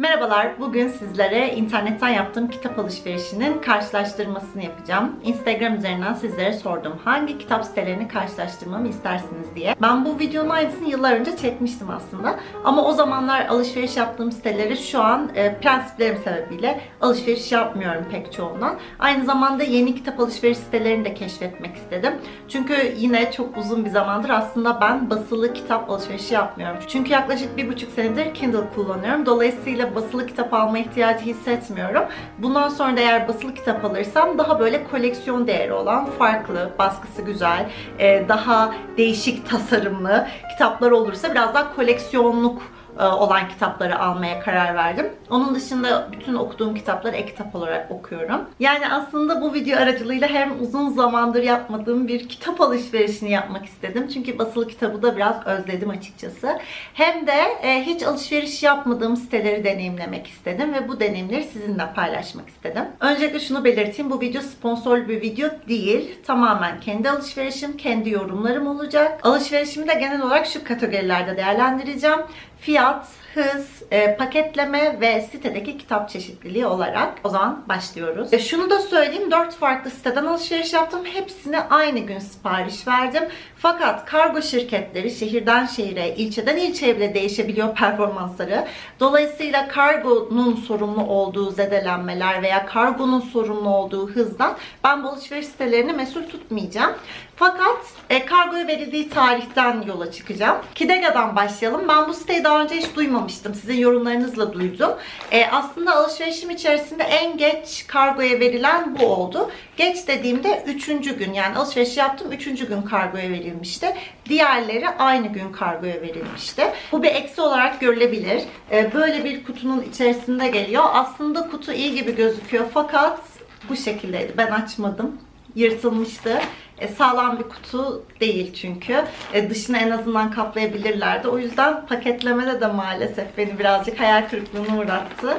Merhabalar, bugün sizlere internetten yaptığım kitap alışverişinin karşılaştırmasını yapacağım. Instagram üzerinden sizlere sordum hangi kitap sitelerini karşılaştırmamı istersiniz diye. Ben bu videonun aynısını yıllar önce çekmiştim aslında. Ama o zamanlar alışveriş yaptığım siteleri şu an e, prensiplerim sebebiyle alışveriş yapmıyorum pek çoğundan. Aynı zamanda yeni kitap alışveriş sitelerini de keşfetmek istedim. Çünkü yine çok uzun bir zamandır aslında ben basılı kitap alışverişi yapmıyorum. Çünkü yaklaşık bir buçuk senedir Kindle kullanıyorum. Dolayısıyla basılı kitap alma ihtiyacı hissetmiyorum. Bundan sonra da eğer basılı kitap alırsam daha böyle koleksiyon değeri olan, farklı, baskısı güzel, e, daha değişik tasarımlı kitaplar olursa biraz daha koleksiyonluk olan kitapları almaya karar verdim. Onun dışında bütün okuduğum kitapları e-kitap olarak okuyorum. Yani aslında bu video aracılığıyla hem uzun zamandır yapmadığım bir kitap alışverişini yapmak istedim. Çünkü basılı kitabı da biraz özledim açıkçası. Hem de e, hiç alışveriş yapmadığım siteleri deneyimlemek istedim ve bu deneyimleri sizinle paylaşmak istedim. Öncelikle şunu belirteyim. Bu video sponsorlu bir video değil. Tamamen kendi alışverişim, kendi yorumlarım olacak. Alışverişimi de genel olarak şu kategorilerde değerlendireceğim fiyat, hız, e, paketleme ve sitedeki kitap çeşitliliği olarak. O zaman başlıyoruz. E, şunu da söyleyeyim. 4 farklı siteden alışveriş yaptım. Hepsine aynı gün sipariş verdim. Fakat kargo şirketleri şehirden şehire, ilçeden ilçeye bile değişebiliyor performansları. Dolayısıyla kargonun sorumlu olduğu zedelenmeler veya kargonun sorumlu olduğu hızdan ben bu alışveriş sitelerini mesul tutmayacağım. Fakat e, kargoya verildiği tarihten yola çıkacağım. Kidega'dan başlayalım. Ben bu siteyi daha önce hiç duymamıştım. Sizin yorumlarınızla duydum. E, aslında alışverişim içerisinde en geç kargoya verilen bu oldu. Geç dediğimde 3. gün yani alışveriş yaptım 3. gün kargoya verilmişti. Diğerleri aynı gün kargoya verilmişti. Bu bir eksi olarak görülebilir. E, böyle bir kutunun içerisinde geliyor. Aslında kutu iyi gibi gözüküyor fakat bu şekildeydi. Ben açmadım yırtılmıştı. E, sağlam bir kutu değil çünkü. E, dışını en azından kaplayabilirlerdi. O yüzden paketlemede de maalesef beni birazcık hayal kırıklığına uğrattı.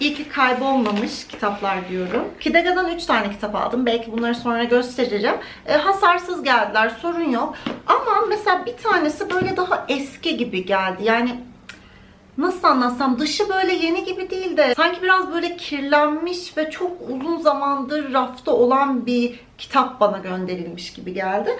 İyi ki kaybolmamış kitaplar diyorum. Kidega'dan 3 tane kitap aldım. Belki bunları sonra gösteririm. E, hasarsız geldiler, sorun yok. Ama mesela bir tanesi böyle daha eski gibi geldi. Yani nasıl anlatsam dışı böyle yeni gibi değil de sanki biraz böyle kirlenmiş ve çok uzun zamandır rafta olan bir kitap bana gönderilmiş gibi geldi.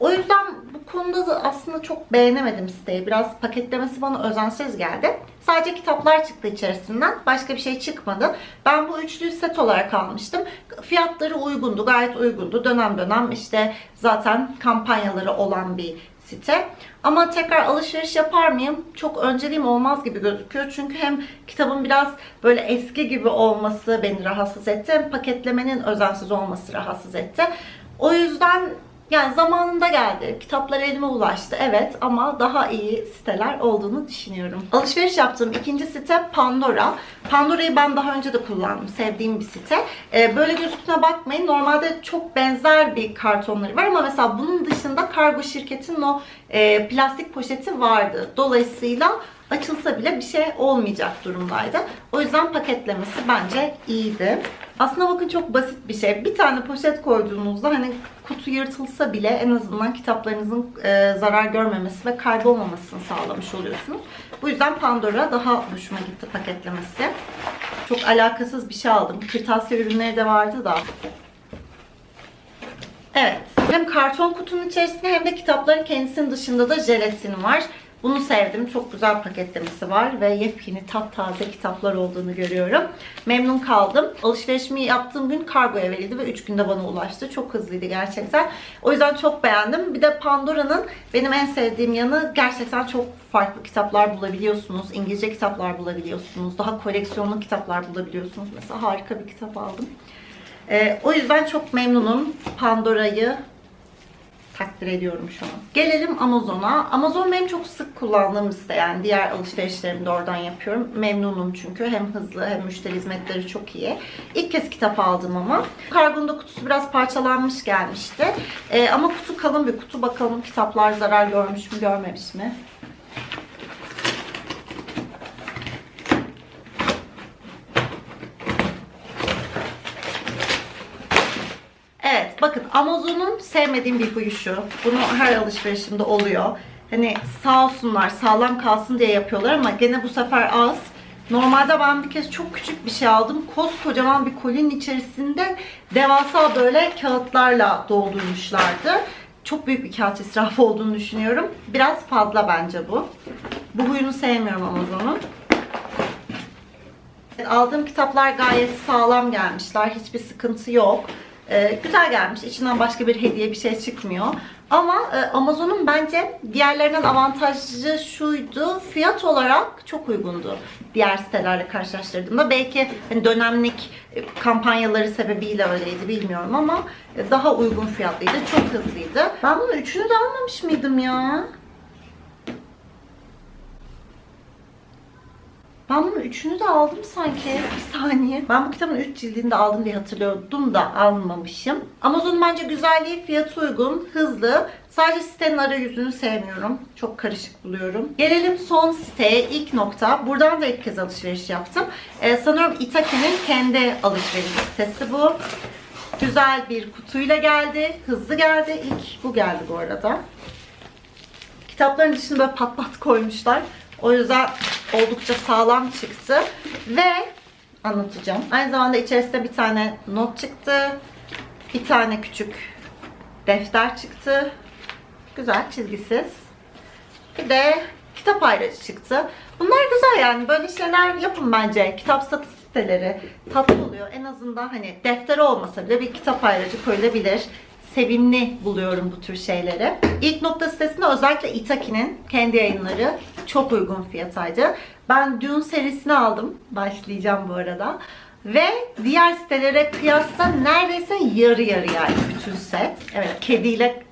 O yüzden bu konuda da aslında çok beğenemedim siteyi. Biraz paketlemesi bana özensiz geldi. Sadece kitaplar çıktı içerisinden. Başka bir şey çıkmadı. Ben bu üçlü set olarak almıştım. Fiyatları uygundu. Gayet uygundu. Dönem dönem işte zaten kampanyaları olan bir site. Ama tekrar alışveriş yapar mıyım? Çok önceliğim olmaz gibi gözüküyor. Çünkü hem kitabın biraz böyle eski gibi olması beni rahatsız etti. Hem paketlemenin özensiz olması rahatsız etti. O yüzden yani zamanında geldi. Kitaplar elime ulaştı evet ama daha iyi siteler olduğunu düşünüyorum. Alışveriş yaptığım ikinci site Pandora. Pandora'yı ben daha önce de kullandım. Sevdiğim bir site. Ee, böyle gözüktüğüne bakmayın. Normalde çok benzer bir kartonları var ama mesela bunun dışında kargo şirketinin o e, plastik poşeti vardı. Dolayısıyla açılsa bile bir şey olmayacak durumdaydı. O yüzden paketlemesi bence iyiydi. Aslında bakın çok basit bir şey. Bir tane poşet koyduğunuzda hani kutu yırtılsa bile en azından kitaplarınızın e, zarar görmemesi ve kaybolmamasını sağlamış oluyorsunuz. Bu yüzden Pandora daha hoşuma gitti paketlemesi. Çok alakasız bir şey aldım. Kırtasiye ürünleri de vardı da. Evet. Hem karton kutunun içerisinde hem de kitapların kendisinin dışında da jelatin var. Bunu sevdim. Çok güzel paketlemesi var ve yepyeni taptaze kitaplar olduğunu görüyorum. Memnun kaldım. Alışverişimi yaptığım gün kargoya verildi ve 3 günde bana ulaştı. Çok hızlıydı gerçekten. O yüzden çok beğendim. Bir de Pandora'nın benim en sevdiğim yanı gerçekten çok farklı kitaplar bulabiliyorsunuz. İngilizce kitaplar bulabiliyorsunuz. Daha koleksiyonlu kitaplar bulabiliyorsunuz. Mesela harika bir kitap aldım. Ee, o yüzden çok memnunum. Pandora'yı takdir ediyorum şu an. Gelelim Amazon'a. Amazon benim çok sık kullandığım site yani diğer alışverişlerimi de oradan yapıyorum. Memnunum çünkü hem hızlı hem müşteri hizmetleri çok iyi. İlk kez kitap aldım ama. Kargonun da kutusu biraz parçalanmış gelmişti. Ee, ama kutu kalın bir kutu. Bakalım kitaplar zarar görmüş mü görmemiş mi? Evet bakın Amazon'un sevmediğim bir huyu şu. Bunu her alışverişimde oluyor. Hani sağ olsunlar sağlam kalsın diye yapıyorlar ama gene bu sefer az. Normalde ben bir kez çok küçük bir şey aldım. Koskocaman bir kolinin içerisinde devasa böyle kağıtlarla doldurmuşlardı. Çok büyük bir kağıt israfı olduğunu düşünüyorum. Biraz fazla bence bu. Bu huyunu sevmiyorum Amazon'un. Aldığım kitaplar gayet sağlam gelmişler. Hiçbir sıkıntı yok. Ee, güzel gelmiş. İçinden başka bir hediye bir şey çıkmıyor. Ama e, Amazon'un bence diğerlerinden avantajı şuydu. Fiyat olarak çok uygundu. Diğer sitelerle karşılaştırdığımda. Belki hani dönemlik e, kampanyaları sebebiyle öyleydi bilmiyorum ama e, daha uygun fiyatlıydı. Çok hızlıydı. Ben bunun üçünü de almamış mıydım ya? Ben bunun üçünü de aldım sanki. Bir saniye. Ben bu kitabın üç cildini de aldım diye hatırlıyordum da almamışım. Amazon bence güzelliği, fiyatı uygun, hızlı. Sadece sitenin arayüzünü sevmiyorum. Çok karışık buluyorum. Gelelim son siteye. ilk nokta. Buradan da ilk kez alışveriş yaptım. Ee, sanıyorum Itaki'nin kendi alışveriş sitesi bu. Güzel bir kutuyla geldi. Hızlı geldi. İlk bu geldi bu arada. Kitapların dışını böyle pat pat koymuşlar. O yüzden oldukça sağlam çıktı. Ve anlatacağım. Aynı zamanda içerisinde bir tane not çıktı. Bir tane küçük defter çıktı. Güzel, çizgisiz. Bir de kitap ayracı çıktı. Bunlar güzel yani. Böyle şeyler yapın bence. Kitap satış siteleri tatlı oluyor. En azından hani defter olmasa bile bir kitap ayracı koyulabilir sevimli buluyorum bu tür şeyleri. İlk nokta sitesinde özellikle Itaki'nin kendi yayınları çok uygun fiyataydı. Ben Dune serisini aldım. Başlayacağım bu arada. Ve diğer sitelere kıyasla neredeyse yarı yarı yani bütün set. Evet kediyle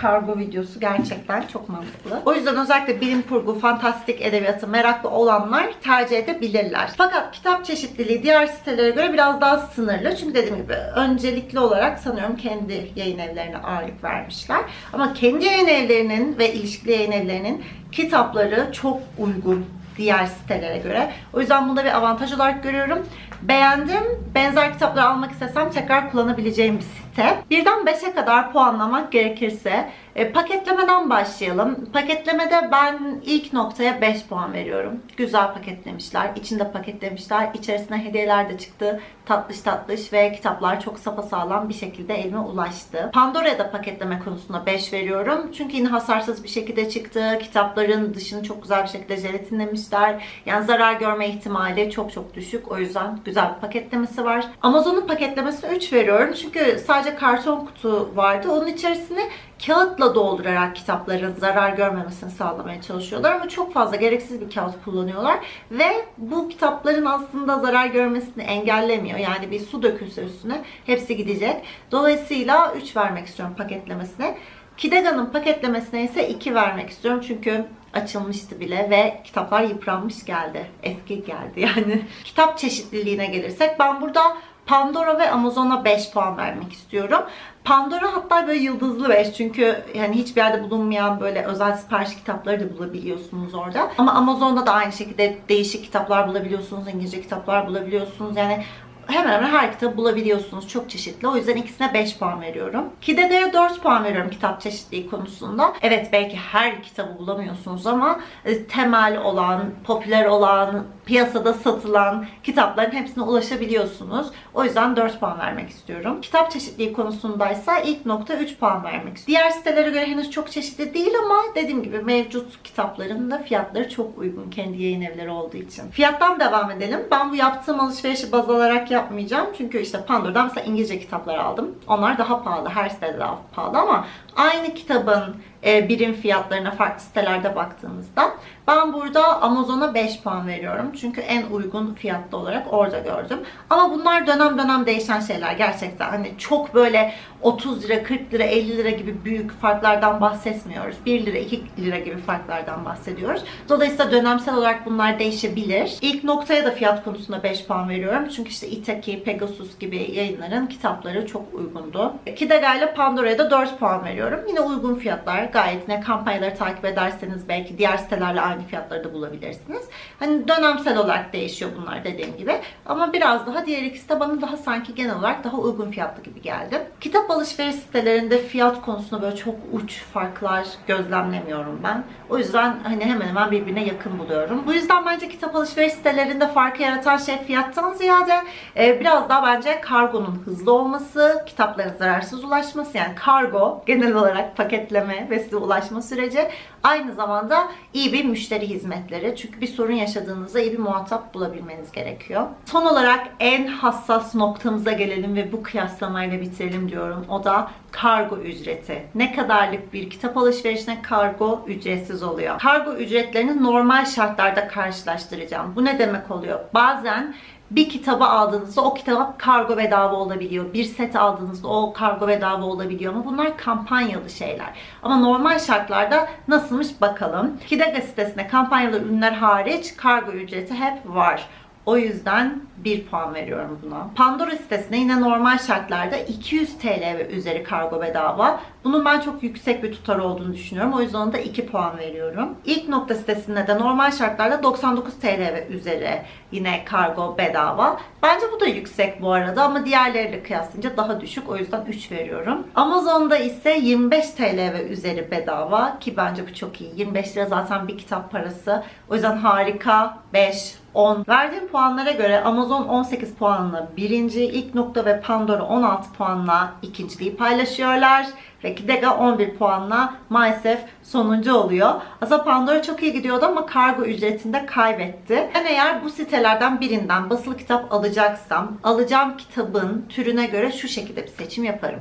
kargo videosu gerçekten çok mantıklı. O yüzden özellikle bilim kurgu, fantastik edebiyatı meraklı olanlar tercih edebilirler. Fakat kitap çeşitliliği diğer sitelere göre biraz daha sınırlı. Çünkü dediğim gibi öncelikli olarak sanıyorum kendi yayın evlerine ağırlık vermişler. Ama kendi yayın evlerinin ve ilişkili yayın evlerinin kitapları çok uygun diğer sitelere göre. O yüzden bunu da bir avantaj olarak görüyorum. Beğendim. Benzer kitapları almak istesem tekrar kullanabileceğim bir site. Birden 5'e kadar puanlamak gerekirse e, paketlemeden başlayalım. Paketlemede ben ilk noktaya 5 puan veriyorum. Güzel paketlemişler. İçinde paketlemişler. İçerisine hediyeler de çıktı. Tatlış tatlış ve kitaplar çok sapasağlam bir şekilde elime ulaştı. Pandora'ya da paketleme konusunda 5 veriyorum. Çünkü yine hasarsız bir şekilde çıktı. Kitapların dışını çok güzel bir şekilde jelatinlemişler. Yani zarar görme ihtimali çok çok düşük. O yüzden güzel bir paketlemesi var. Amazon'un paketlemesine 3 veriyorum. Çünkü sadece karton kutu vardı. Onun içerisine kağıtla doldurarak kitapların zarar görmemesini sağlamaya çalışıyorlar ama çok fazla gereksiz bir kağıt kullanıyorlar ve bu kitapların aslında zarar görmesini engellemiyor. Yani bir su dökülse üstüne hepsi gidecek. Dolayısıyla 3 vermek istiyorum paketlemesine. Kidega'nın paketlemesine ise 2 vermek istiyorum çünkü açılmıştı bile ve kitaplar yıpranmış geldi. Eski geldi yani. Kitap çeşitliliğine gelirsek ben burada Pandora ve Amazon'a 5 puan vermek istiyorum. Pandora hatta böyle yıldızlı 5 çünkü yani hiçbir yerde bulunmayan böyle özel sipariş kitapları da bulabiliyorsunuz orada. Ama Amazon'da da aynı şekilde değişik kitaplar bulabiliyorsunuz, İngilizce kitaplar bulabiliyorsunuz. Yani hemen hemen her kitabı bulabiliyorsunuz. Çok çeşitli. O yüzden ikisine 5 puan veriyorum. Kidega'ya 4 puan veriyorum kitap çeşitliliği konusunda. Evet belki her kitabı bulamıyorsunuz ama e, temel olan, popüler olan, piyasada satılan kitapların hepsine ulaşabiliyorsunuz. O yüzden 4 puan vermek istiyorum. Kitap çeşitliliği konusundaysa ilk nokta 3 puan vermek istiyorum. Diğer sitelere göre henüz çok çeşitli değil ama dediğim gibi mevcut kitapların da fiyatları çok uygun kendi yayın evleri olduğu için. Fiyattan devam edelim. Ben bu yaptığım alışverişi baz alarak yapmayacağım. Çünkü işte Pandora'dan mesela İngilizce kitaplar aldım. Onlar daha pahalı. Her sitede daha pahalı ama aynı kitabın e, birim fiyatlarına farklı sitelerde baktığımızda ben burada Amazon'a 5 puan veriyorum. Çünkü en uygun fiyatlı olarak orada gördüm. Ama bunlar dönem dönem değişen şeyler gerçekten. Hani çok böyle 30 lira, 40 lira, 50 lira gibi büyük farklardan bahsetmiyoruz. 1 lira, 2 lira gibi farklardan bahsediyoruz. Dolayısıyla dönemsel olarak bunlar değişebilir. İlk noktaya da fiyat konusunda 5 puan veriyorum. Çünkü işte Itaki, Pegasus gibi yayınların kitapları çok uygundu. Kidega ile Pandora'ya da 4 puan veriyorum. Yine uygun fiyatlar. Gayet yine kampanyaları takip ederseniz belki diğer sitelerle aynı fiyatları da bulabilirsiniz. Hani dönemsel olarak değişiyor bunlar dediğim gibi. Ama biraz daha diğer ikisi de bana daha sanki genel olarak daha uygun fiyatlı gibi geldi. Kitap alışveriş sitelerinde fiyat konusunda böyle çok uç farklar gözlemlemiyorum ben. O yüzden hani hemen hemen birbirine yakın buluyorum. Bu yüzden bence kitap alışveriş sitelerinde farkı yaratan şey fiyattan ziyade e, biraz daha bence kargonun hızlı olması, kitapların zararsız ulaşması yani kargo genel olarak paketleme ve size ulaşma süreci aynı zamanda iyi bir müşteri hizmetleri. Çünkü bir sorun yaşadığınızda iyi bir muhatap bulabilmeniz gerekiyor. Son olarak en hassas noktamıza gelelim ve bu kıyaslamayla bitirelim diyorum. O da kargo ücreti. Ne kadarlık bir kitap alışverişine kargo ücretsiz oluyor. Kargo ücretlerini normal şartlarda karşılaştıracağım. Bu ne demek oluyor? Bazen bir kitabı aldığınızda o kitaba kargo bedava olabiliyor. Bir set aldığınızda o kargo bedava olabiliyor ama bunlar kampanyalı şeyler. Ama normal şartlarda nasılmış bakalım. Kidega sitesinde kampanyalı ürünler hariç kargo ücreti hep var. O yüzden 1 puan veriyorum buna. Pandora sitesinde yine normal şartlarda 200 TL ve üzeri kargo bedava. Bunun ben çok yüksek bir tutar olduğunu düşünüyorum. O yüzden ona da 2 puan veriyorum. İlk nokta sitesinde de normal şartlarda 99 TL ve üzeri yine kargo bedava. Bence bu da yüksek bu arada ama diğerleriyle kıyaslayınca daha düşük. O yüzden 3 veriyorum. Amazon'da ise 25 TL ve üzeri bedava ki bence bu çok iyi. 25 lira zaten bir kitap parası. O yüzden harika. 5, 10. Verdiğim puanlara göre Amazon 18 puanla birinci, ilk nokta ve Pandora 16 puanla ikinciliği paylaşıyorlar. Ve Kidega 11 puanla maalesef sonuncu oluyor. Aslında Pandora çok iyi gidiyordu ama kargo ücretinde kaybetti. Ben eğer bu sitelerden birinden basılı kitap alacaksam, alacağım kitabın türüne göre şu şekilde bir seçim yaparım.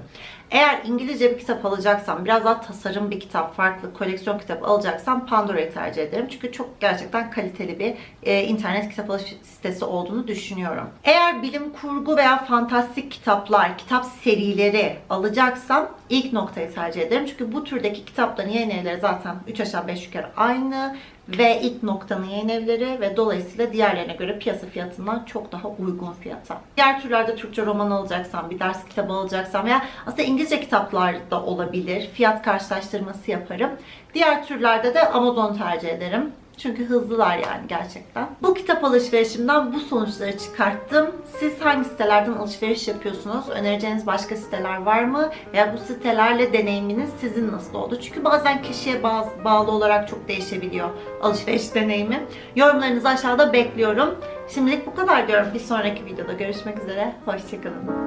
Eğer İngilizce bir kitap alacaksam, biraz daha tasarım bir kitap, farklı koleksiyon kitap alacaksam Pandora'yı tercih ederim. Çünkü çok gerçekten kaliteli bir e, internet kitap alışveriş sitesi olduğunu düşünüyorum. Eğer bilim kurgu veya fantastik kitaplar, kitap serileri alacaksam ilk noktayı tercih ederim. Çünkü bu türdeki kitapların yayın evleri zaten 3 aşağı 5 yukarı aynı ve ilk noktanın yayın evleri ve dolayısıyla diğerlerine göre piyasa fiyatından çok daha uygun fiyata. Diğer türlerde Türkçe roman alacaksam, bir ders kitabı alacaksam veya aslında İngilizce kitaplar da olabilir. Fiyat karşılaştırması yaparım. Diğer türlerde de Amazon tercih ederim. Çünkü hızlılar yani gerçekten. Bu kitap alışverişimden bu sonuçları çıkarttım. Siz hangi sitelerden alışveriş yapıyorsunuz? Önereceğiniz başka siteler var mı? Veya bu sitelerle deneyiminiz sizin nasıl oldu? Çünkü bazen kişiye bağ- bağlı olarak çok değişebiliyor alışveriş deneyimi. Yorumlarınızı aşağıda bekliyorum. Şimdilik bu kadar diyorum. Bir sonraki videoda görüşmek üzere. Hoşçakalın.